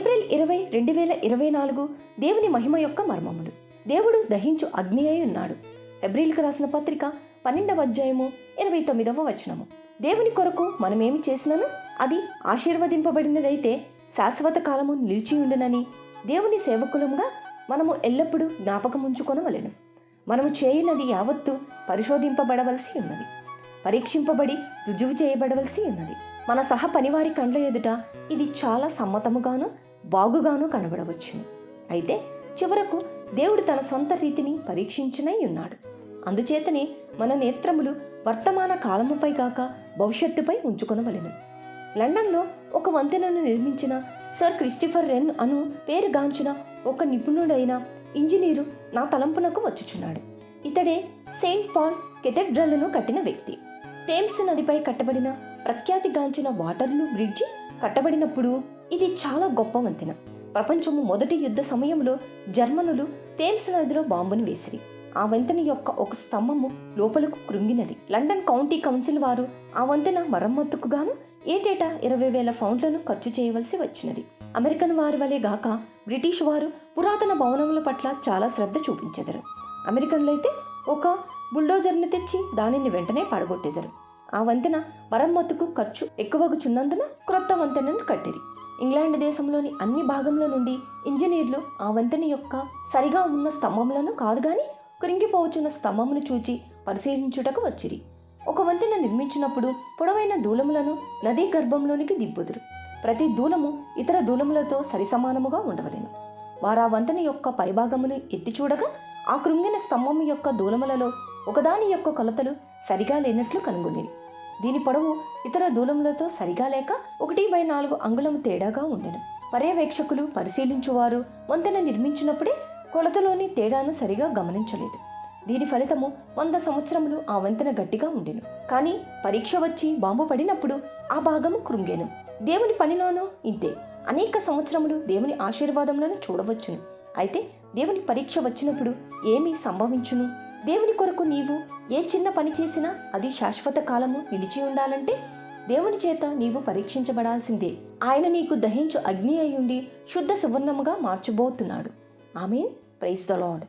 April ఇరవై రెండు వేల ఇరవై నాలుగు దేవుని మహిమ యొక్క మర్మములు. దేవుడు దహించు అగ్ని అయి ఉన్నాడు. ఎబ్రిల్కి రాసిన పత్రిక పన్నెండవ అధ్యాయము ఇరవై తొమ్మిదవ వచనము. దేవుని కొరకు మనమేమి చేసినను? అది ఆశీర్వదింపబడినదైతే శాశ్వత కాలము నిలిచి ఉండునని దేవుని సేవకులముగా మనము ఎల్లప్పుడూ జ్ఞాపకముంచుకొనవలెను మనము చేయనది యావత్తు పరిశోధింపబడవలసి ఉన్నది. పరీక్షింపబడి రుజువు చేయబడవలసి ఉన్నది. మన సహ పనివారి కండ్ల ఎదుట ఇది చాలా సమ్మతముగాను బాగుగాను కనబడవచ్చును. అయితే చివరకు దేవుడు తన సొంత రీతిని పరీక్షించనై ఉన్నాడు. అందుచేతనే మన నేత్రములు వర్తమాన కాలముపై కాక భవిష్యత్తుపై ఉంచుకొనవలెను. లండన్లో ఒక వంతెనను నిర్మించిన సర్ క్రిస్టిఫర్ రెన్ అను పేరుగాంచిన ఒక నిపుణుడైన ఇంజనీరు నా తలంపునకు వచ్చుచున్నాడు. ఇతడే సెయింట్ పాల్ కెథెడ్రల్ను కట్టిన వ్యక్తి. థేమ్స్ నదిపై కట్టబడిన ప్రఖ్యాతిగాంచిన వాటర్లూ బ్రిడ్జి కట్టబడినప్పుడు ఇది చాలా గొప్ప వంతెన. ప్రపంచము మొదటి యుద్ధ సమయంలో జర్మనులు థేమ్స్ నదిలో బాంబును వేసిరి. ఆ వంతెన యొక్క ఒక స్తంభము లోపలకు కృంగినది. లండన్ కౌంటీ కౌన్సిల్ వారు ఆ వంతెన మరమ్మత్తుకు గాను ఏటేటా ఇరవై వేల పౌండ్లను ఖర్చు చేయవలసి వచ్చినది. అమెరికన్ వారి వలె గాక బ్రిటిష్ వారు పురాతన భవనముల పట్ల చాలా శ్రద్ధ చూపించెదరు. అమెరికన్లు అయితే ఒక బుల్డోజర్ని తెచ్చి దానిని వెంటనే పడగొట్టెదరు. ఆ వంతెన మరమ్మతుకు ఖర్చు ఎక్కువగుచున్నందున క్రొత్త వంతెనను కట్టిరి. ఇంగ్లాండ్ దేశంలోని అన్ని భాగంలో నుండి ఇంజనీర్లు ఆ వంతెన యొక్క సరిగా ఉన్న స్తంభములను కాదు కానీ కృంగిపోవచ్చున్న స్తంభమును చూచి పరిశీలించుటకు వచ్చిరి. ఒక వంతెన నిర్మించినప్పుడు పొడవైన దూలములను నదీ గర్భంలోనికి దింపుదురు ప్రతి దూలము ఇతర దూలములతో సరిసమానముగా ఉండవలేను. వారు ఆ వంతెన యొక్క పైభాగమును ఎత్తి చూడగా ఆ కృంగిన స్తంభము యొక్క దూలములలో ఒకదాని యొక్క కొలతలు సరిగా లేనట్లు కనుగొనిరి. దీని పొడవు ఇతర దూలములతో సరిగా లేక ఒకటి బై నాలుగు అంగుళం తేడాగా ఉండెను. పర్యవేక్షకులు పరిశీలించువారు వంతెన నిర్మించినప్పుడే కొలతలోని తేడాను సరిగా గమనించలేదు. దీని ఫలితము వంద సంవత్సరములు ఆ వంతెన గట్టిగా ఉండెను. కానీ పరీక్ష వచ్చి బాంబు పడినప్పుడు ఆ భాగము కృంగేను. దేవుని పనిలోనూ ఇంతే. అనేక సంవత్సరములు దేవుని ఆశీర్వాదములను చూడవచ్చును. అయితే దేవుని పరీక్ష వచ్చినప్పుడు ఏమి సంభవించును? దేవుని కొరకు నీవు ఏ చిన్న పని చేసినా అది శాశ్వత కాలము నిలిచి ఉండాలంటే దేవుని చేత నీవు పరీక్షించబడాల్సిందే. ఆయన నీకు దహించు అగ్ని అయ్యుండి శుద్ధ సువర్ణముగా మార్చబోతున్నాడు. ఆమెన్. Praise the lord